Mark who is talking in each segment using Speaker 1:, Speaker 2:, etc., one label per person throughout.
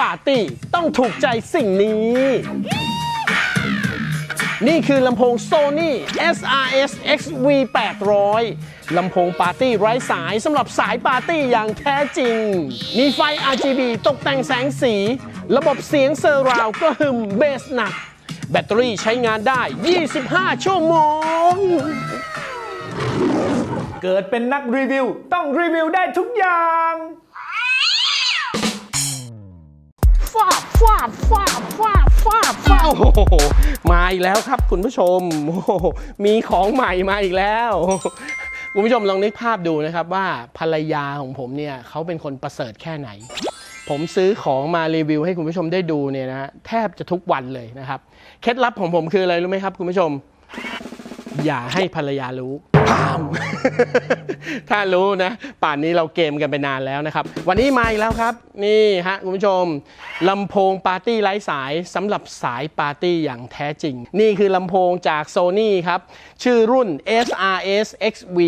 Speaker 1: ปาร์ตี้ต้องถูกใจสิ่งนี้ นี่คือลำโพง Sony SRS XV 800ลำโพงปาร์ตี้ไร้สายสำหรับสายปาร์ตี้อย่างแท้จริง มีไฟ RGB ตกแต่งแสงสี ระบบเสียงเซอร์ราวก็หึมเบสหนัก แบตเตอรี่ใช้งานได้ 25 ชั่วโมง
Speaker 2: เกิดเป็นนักรีวิว ต้องรีวิวได้ทุกอย่าง
Speaker 1: ฟาบฟาบฟาบฟาบฟาบฟาบโอ้โหมาอีกแล้วครับคุณผู้ชมโอ้โหมีของใหม่มาอีกแล้วคุณผู้ชมลองนึกภาพดูนะครับว่าภรรยาของผมเนี่ยเขาเป็นคนประเสริฐแค่ไหน ผมซื้อของมารีวิวให้คุณผู้ชมได้ดูเนี่ยนะแทบจะทุกวันเลยนะครับเคล็ดลับของผมคืออะไรรู้ไหมครับ คุณผู้ชม อย่าให้ภรรยารู้ปาม ถ้ารู้นะ ป่านนี้เราเกมกันไปนานแล้วนะครับ วันนี้มาอีกแล้วครับ นี่ฮะคุณผู้ชมลำโพงปาร์ตี้ไร้สายสำหรับสายปาร์ตี้อย่างแท้จริง นี่คือลำโพงจาก Sony ครับ ชื่อรุ่น SRS XV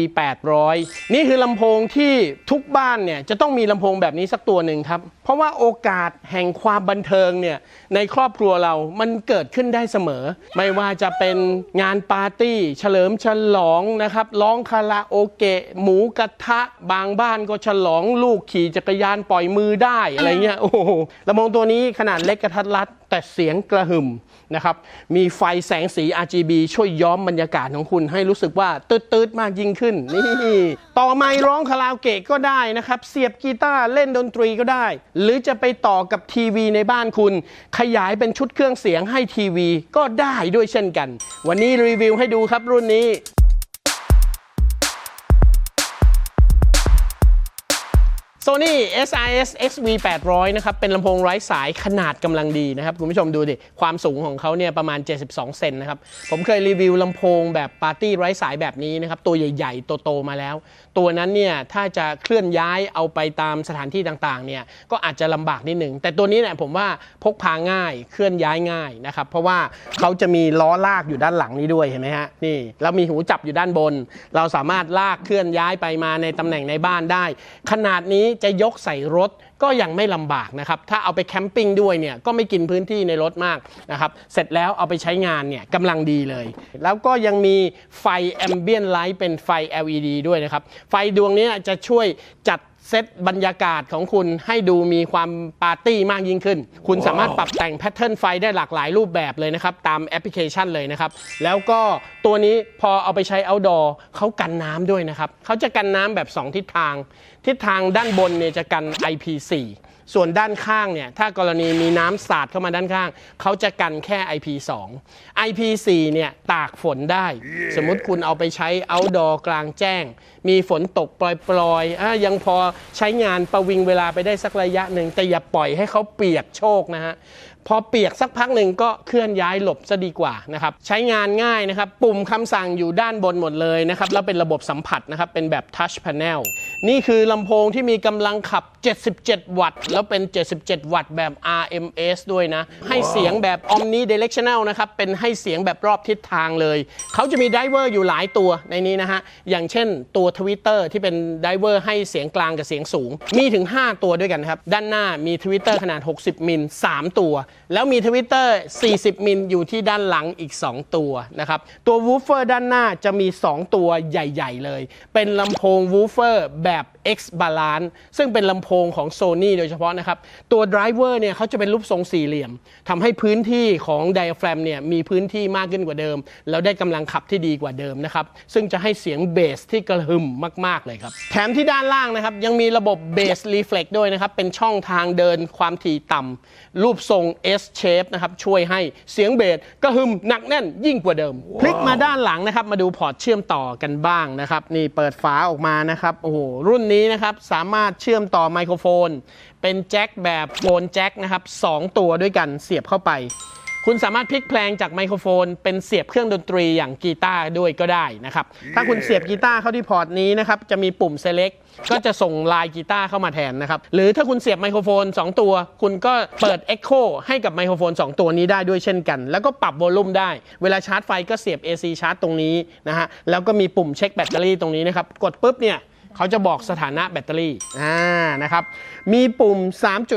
Speaker 1: 800นี่คือลำโพงที่ทุกบ้านเนี่ยจะต้องมีลำโพงแบบนี้สักตัวหนึ่งครับ ราะว่าโอกาสแห่งความบันเทิงเนี่ยในครอบครัวเรามันเกิดขึ้นได้เสมอ ไม่ว่าจะเป็นงานปาร์ตี้ เฉลิมฉลองนะครับร้องคาราโอเกะ หมูกระทะ บางบ้านก็ฉลองลูกขี่จักรยานปล่อยมือได้อะไรเงี้ยโอ้โหลำโพงตัวนี้ขนาดเล็กกระทัดรัดแต่เสียงกระหึ่ม นะครับ มีไฟแสงสี RGB ช่วยย้อมบรรยากาศของคุณให้รู้สึกว่าตืดๆมากยิ่งขึ้น นี่ ต่อไมค์ร้องคาราโอเกะก็ได้นะครับ เสียบกีตาร์เล่นดนตรีก็ได้ หรือจะไปต่อกับทีวีในบ้านคุณ ขยายเป็นชุดเครื่องเสียงให้ทีวีก็ได้ด้วยเช่นกัน วันนี้รีวิวให้ดูครับรุ่นนี้ Sony SIS XV 800นะครับ เป็นลำโพงไร้สายขนาดกำลังดีนะครับ คุณผู้ชมดูดิ ความสูงของเขาเนี่ยประมาณ 72 เซนนะครับ ผมเคยรีวิวลำโพงแบบปาร์ตี้ไร้สายแบบนี้นะครับ ตัวใหญ่ๆ โตๆมาแล้ว ตัวนั้นเนี่ย ถ้าจะเคลื่อนย้ายเอาไปตามสถานที่ต่างๆ เนี่ย ก็อาจจะลำบากนิดหนึ่ง แต่ตัวนี้เนี่ยผมว่าพกพาง่าย เคลื่อนย้ายง่ายนะครับ เพราะว่าเขาจะมีล้อลากอยู่ด้านหลังนี้ด้วยเห็นไหมฮะ นี่ แล้วมีหูจับอยู่ด้านบน เราสามารถลากเคลื่อนย้ายไปมาในตำแหน่งในบ้านได้ ขนาดนี้จะยกใส่รถก็ยังไม่ลำบากนะครับ ถ้าเอาไปแคมปิ้งด้วยเนี่ยก็ไม่กินพื้นที่ในรถมากนะครับ เสร็จแล้วเอาไปใช้งานเนี่ยกำลังดีเลย แล้วก็ยังมีไฟแอมเบียนไลท์เป็นไฟ LED ด้วยนะครับ ไฟดวงนี้จะช่วยจัด เซตบรรยากาศของคุณให้ดูมีความปาร์ตี้มากยิ่งขึ้น คุณสามารถปรับแต่งแพทเทิร์นไฟได้หลากหลายรูปแบบเลยนะครับ ตามแอปพลิเคชันเลยนะครับ แล้วก็ตัวนี้พอเอาไปใช้ outdoor เขากันน้ำด้วยนะครับ เขาจะกันน้ำแบบ 2 ทิศทาง ทิศทางด้านบนเนี่ยจะกัน IP4 ส่วนด้านข้างเนี่ยถ้ากรณีมีน้ำสาดเข้ามาด้านข้าง เขาจะกันแค่ IP2 IP4 เนี่ยตากฝนได้ สมมุติคุณเอาไปใช้ outdoor กลางแจ้ง มีฝนตกปล่อยๆอะยังพอใช้งานประวิงเวลาไปได้สักระยะหนึ่ง แต่อย่าปล่อยให้เขาเปียกโชคนะฮะพอเปียกสักพักหนึ่งก็เคลื่อนย้ายหลบซะดีกว่านะครับใช้งานง่ายนะครับ ปุ่มคำสั่งอยู่ด้านบนหมดเลยนะครับ แล้วเป็นระบบสัมผัสนะครับ เป็นแบบ Touch Panel นี่คือลำโพงที่มีกำลังขับ 77 วัตต์แล้วเป็น 77 วัตต์แบบ RMS ด้วยนะ ให้เสียงแบบ Omnidirectional นะครับ เป็นให้เสียงแบบรอบทิศทางเลย เขาจะมีไดเวอร์อยู่หลายตัวในนี้นะฮะ อย่างเช่นตัว Twitter ที่เป็นไดเวอร์ให้เสียงกลางกับเสียงสูง มีถึง 5 ตัวด้วยกันครับ ด้านหน้ามี Twitter ขนาด 60 มิล 3 ตัว แล้วมี Twitter 40 มิลอยู่ที่ด้านหลังอีก 2 ตัวนะครับ ตัววูฟเฟอร์ด้านหน้าจะมี 2 ตัวใหญ่ ๆ เลย เป็นลำโพงวูฟเฟอร์แบบ X Balance ซึ่งเป็นลำโพงของ Sony โดยเฉพาะนะครับ ตัวไดรเวอร์เนี่ยเขาจะเป็นรูปทรงสี่เหลี่ยมทำให้พื้นที่ของไดอะแฟรมเนี่ยมีพื้นที่มากขึ้นกว่าเดิม แล้วได้กำลังขับที่ดีกว่าเดิมนะครับ ซึ่งจะให้เสียงเบสที่กระหึ่มมาก ๆ เลยครับ แถมที่ด้านล่างนะครับ ยังมีระบบเบสรีเฟล็กด้วยนะครับ เป็นช่องทางเดินความถี่ต่ำรูปทรง S shape นะครับช่วยให้เสียงเบสกระหึ่มหนักแน่นยิ่งกว่าเดิม พลิกมาด้านหลังนะครับมาดูพอร์ตเชื่อมต่อกันบ้างนะครับนี่เปิดฝาออกมานะครับโอ้โหรุ่นนี้นะครับสามารถเชื่อมต่อไมโครโฟน เป็นแจ็คแบบโฟนแจ็คนะครับสองตัวด้วยกันเสียบเข้าไป คุณสามารถพลิกแพลงจากไมโครโฟน เป็นเสียบเครื่องดนตรีอย่างกีตาร์ด้วยก็ได้นะครับ ถ้าคุณเสียบกีตาร์เข้าที่พอร์ตนี้นะครับ จะมีปุ่ม select ก็จะส่งลายกีตาร์เข้ามาแทนนะครับ หรือถ้าคุณเสียบไมโครโฟน 2 ตัว คุณก็เปิด Echo ให้กับไมโครโฟน 2 ตัวนี้ได้ด้วยเช่นกัน แล้วก็ปรับโวลูมได้ เวลาชาร์จไฟก็เสียบ AC ชาร์จตรงนี้นะฮะ แล้วก็มีปุ่มเช็คแบตเตอรี่ตรงนี้นะครับ กดปุ๊บเนี่ย เขาจะบอกสถานะแบตเตอรี่อ่านะครับมีปุ่ม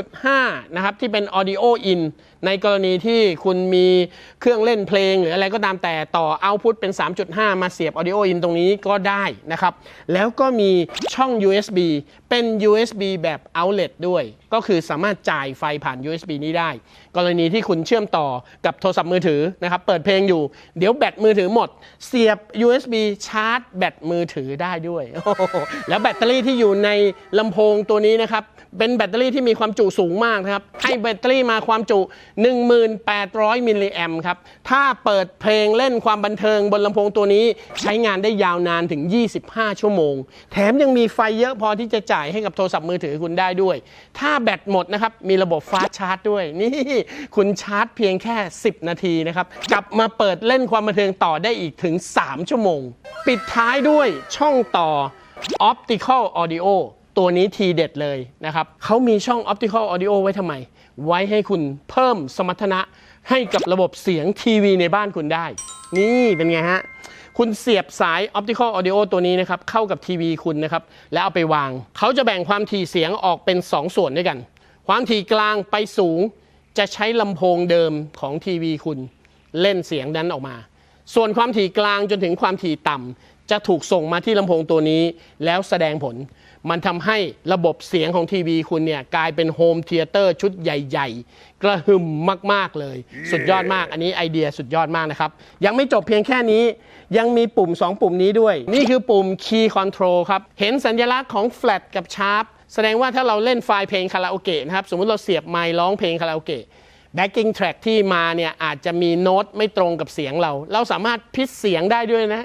Speaker 1: 3.5 นะครับ ที่เป็น audio in ในกรณีที่คุณมีเครื่องเล่นเพลง หรืออะไรก็ตามแต่ต่อ output เป็น 3.5 มาเสียบ audio in ตรงนี้ก็ได้นะครับ แล้วก็มีช่อง USB เป็น USB แบบ outlet ด้วย ก็คือสามารถจ่ายไฟผ่าน USB นี้ได้ กรณีที่คุณเชื่อมต่อกับโทรศัพท์มือถือนะครับ เปิดเพลงอยู่ เดี๋ยวแบตมือถือหมด เสียบ USB ชาร์จ แบตมือถือได้ด้วย แล้วแบตเตอรี่ที่อยู่ในลำโพงตัวนี้นะครับ เป็นแบตเตอรี่ที่มีความจุสูงมากนะครับ ให้แบตเตอรี่มาความจุ 1800 มิลลิแอมครับ ถ้าเปิดเพลงเล่นความบันเทิงบนลำโพงตัวนี้ใช้งานได้ยาวนานถึง 25 ชั่วโมง แถมยังมีไฟเยอะพอที่จะจ่ายให้กับโทรศัพท์มือถือคุณได้ด้วย ถ้าแบตหมดนะครับ มีระบบฟาสชาร์จด้วย นี่คุณชาร์จเพียงแค่ 10 นาทีนะครับ กลับมาเปิดเล่นความบันเทิงต่อได้อีกถึง 3 ชั่วโมง ปิดท้ายด้วยช่องต่อ Optical Audio ตัวนี้ทีเด็ดเลยนะครับเขามีช่อง Optical Audio ไว้ทำไม ไว้ให้คุณเพิ่มสมรรถนะให้กับระบบเสียงทีวีในบ้านคุณได้ นี่เป็นไงฮะ คุณเสียบสาย Optical Audio ตัวนี้นะครับเข้ากับทีวีคุณนะครับแล้วเอาไปวาง เขาจะแบ่งความถี่เสียงออกเป็น 2 ส่วนด้วยกัน ความถี่กลางไปสูงจะใช้ลำโพงเดิมของทีวีคุณ เล่นเสียงนั้นออกมา ส่วนความถี่กลางจนถึงความถี่ต่ำจะถูกส่งมาที่ลำโพงตัวนี้แล้วแสดงผล มันทำให้ระบบเสียงของทีวีคุณเนี่ยกลายเป็นโฮมเทเตอร์ชุดใหญ่ๆ กระหึ่มมากๆเลย สุดยอดมากอันนี้ไอเดียสุดยอดมากนะครับ ยังไม่จบเพียงแค่นี้ ยังมีปุ่ม 2 ปุ่มนี้ด้วย นี่คือปุ่ม Key Control ครับ เห็นสัญลักษณ์ของ Flat กับ Sharp แสดงว่าถ้าเราเล่นไฟล์เพลงคาราโอเกะนะครับ สมมติเราเสียบไมค์ร้องเพลงคาราโอเกะ backing track ที่มาเนี่ยอาจจะมีโน้ตไม่ตรงกับเสียงเรา เราสามารถพิดเสียงได้ด้วยนะ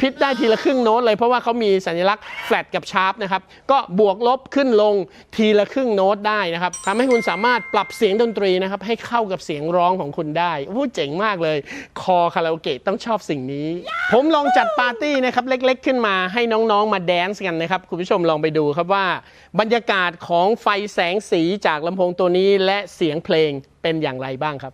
Speaker 1: พิดได้ทีละครึ่งโน้ตเลยเพราะว่าเขามีสัญลักษณ์ flat กับ sharp นะครับ ก็บวกลบขึ้นลงทีละครึ่งโน้ตได้นะครับทำให้คุณสามารถปรับเสียงดนตรีนะครับให้เข้ากับเสียงร้องของคุณได้พูดเจ๋งมากเลย คอคาราโอเกะต้องชอบสิ่งนี้ ผมลองจัดปาร์ตี้นะครับเล็กๆ ขึ้นมาให้น้องๆมาแดนซ์กันนะครับคุณผู้ชมลองไปดูครับว่า บรรยากาศของไฟแสงสีจากลำโพงตัวนี้และเสียงเพลง เป็นอย่างไรบ้างครับ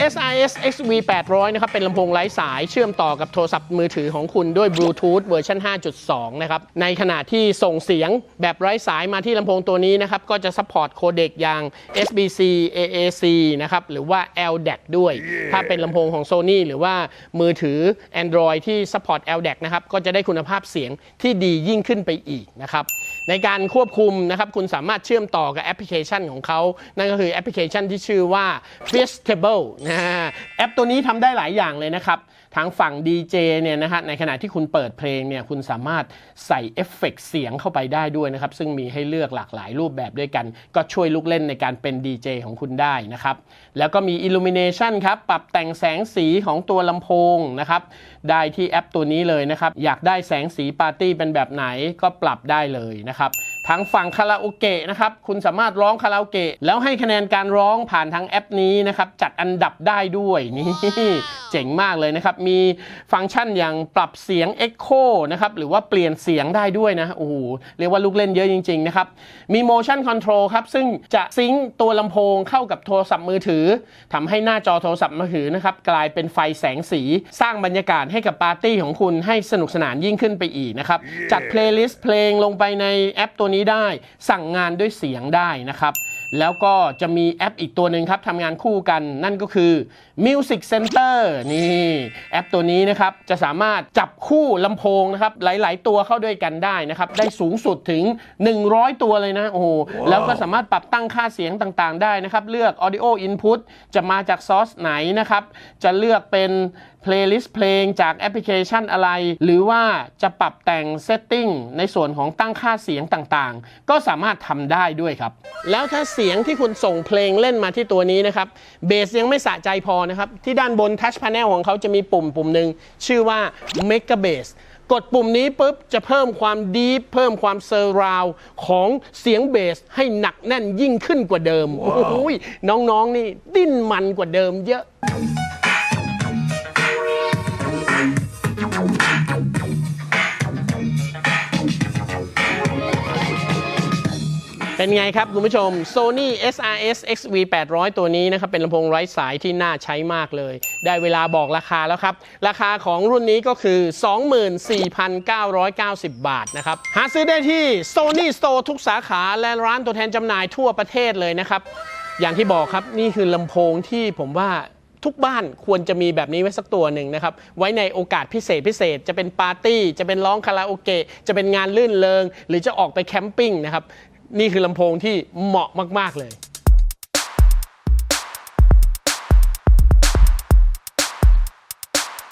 Speaker 1: Sony SIS XV 800นะครับ เป็นลำโพงไร้สายเชื่อมต่อกับโทรศัพท์มือถือของคุณด้วยบลูทูธเวอร์ชัน5.2 นะครับ ในขณะที่ส่งเสียงแบบไร้สายมาที่ลำโพงตัวนี้นะครับ ก็จะซัพพอร์ตโคเด็กอย่าง SBC AAC นะครับ หรือว่า LDAC ด้วย ถ้าเป็นลำโพงของ Sony หรือว่ามือถือ Android ที่ซัพพอร์ต LDAC นะครับ ก็จะได้คุณภาพเสียงที่ดียิ่งขึ้นไปอีกนะครับ ในการควบคุมนะครับ คุณสามารถเชื่อมต่อกับแอปพลิเคชันของเขา นั่นก็คือแอปพลิเคชันที่ชื่อว่า Festival นะฮะแอปตัวนี้ทำได้หลายอย่างเลยนะครับ ทางฝั่ง DJ เนี่ยนะฮะในขณะที่คุณเปิดเพลงเนี่ยคุณสามารถใส่เอฟเฟกต์เสียงเข้าไปได้ด้วยนะครับ ซึ่งมีให้เลือกหลากหลายรูปแบบด้วยกัน ก็ช่วยลูกเล่นในการเป็น DJ ของคุณได้นะครับ แล้วก็มี Illumination ครับ ปรับแต่งแสงสีของตัวลำโพงนะครับ ได้ที่แอปตัวนี้เลยนะครับ อยากได้แสงสีปาร์ตี้เป็นแบบไหนก็ปรับได้เลยนะครับ ทางฝั่งคาราโอเกะนะครับ คุณสามารถร้องคาราโอเกะแล้วให้คะแนนการร้องผ่านทางแอปนี้นะครับ จัดอันดับได้ด้วยนี่เจ๋งมากเลยนะครับ มีฟังก์ชันอย่างปรับเสียง Echo นะครับ หรือว่าเปลี่ยนเสียงได้ด้วยนะ โอ้โห เรียกว่าลูกเล่นเยอะจริง ๆ นะครับ มี motion control ครับ ซึ่งจะซิงค์ตัวลำโพงเข้ากับโทรศัพท์มือถือ ทำให้หน้าจอโทรศัพท์มือถือนะครับ กลายเป็นไฟแสงสี สร้างบรรยากาศให้กับปาร์ตี้ของคุณให้สนุกสนานยิ่งขึ้นไปอีกนะครับ จัดเพลย์ลิสต์เพลงลงไปในแอปตัวนี้ได้ สั่งงานด้วยเสียงได้นะครับ แล้วก็จะมีแอปอีกตัวหนึ่งครับทำงานคู่กันนั่นก็คือ Music Center นี่แอปตัวนี้นะครับจะสามารถจับคู่ลำโพงนะครับหลาย ๆ ตัวเข้าด้วยกันได้นะครับ ได้สูงสุดถึง 100 ตัวเลยนะโอ้โหแล้วก็สามารถปรับตั้งค่าเสียงต่างๆ ได้นะครับ เลือก Audio Input จะมาจากซอสไหนนะครับ จะเลือกเป็นเพลย์ลิสต์เพลงจากแอปพลิเคชันอะไร หรือว่าจะปรับแต่งเซตติ้งในส่วนของตั้งค่าเสียงต่างๆ ก็สามารถทำได้ด้วยครับ แล้วถ้าเสียงที่คุณส่งเพลงเล่นมาที่ตัวนี้นะครับเบสยังไม่สะใจพอนะครับ ที่ด้านบนทัชพา n นลของเขาจะมีปุ่มปุ่มหนึ่งชื่อว่า Mega Bass กดปุ่มนี้ปุ๊บจะเพิ่มความดีเพิ่มความเซอร์ราวของเสียงเบสให้หนักแน่นยิ่งขึ้นกว่าเดิมโอ้โหน้องๆนี่ดิ้นมันกว่าเดิมเยอะ เป็นไงครับคุณผู้ชม Sony SRS XV 800 ตัวนี้นะครับ เป็นลำโพงไร้สายที่น่าใช้มากเลย ได้เวลาบอกราคาแล้วครับ ราคาของรุ่นนี้ก็คือ 24,990 บาทนะครับ หาซื้อได้ที่ Sony Store ทุกสาขาและร้านตัวแทนจำหน่ายทั่วประเทศเลยนะครับ อย่างที่บอกครับนี่คือลำโพงที่ผมว่าทุกบ้านควรจะมีแบบนี้ไว้สักตัวหนึ่งนะครับ ไว้ในโอกาสพิเศษพิเศษ จะเป็นปาร์ตี้ จะเป็นร้องคาราโอเกะ จะเป็นงานลื่นเริงหรือจะออกไปแคมปิ้งนะครับ นี่คือลำโพงที่เหมาะมาก ๆ เลย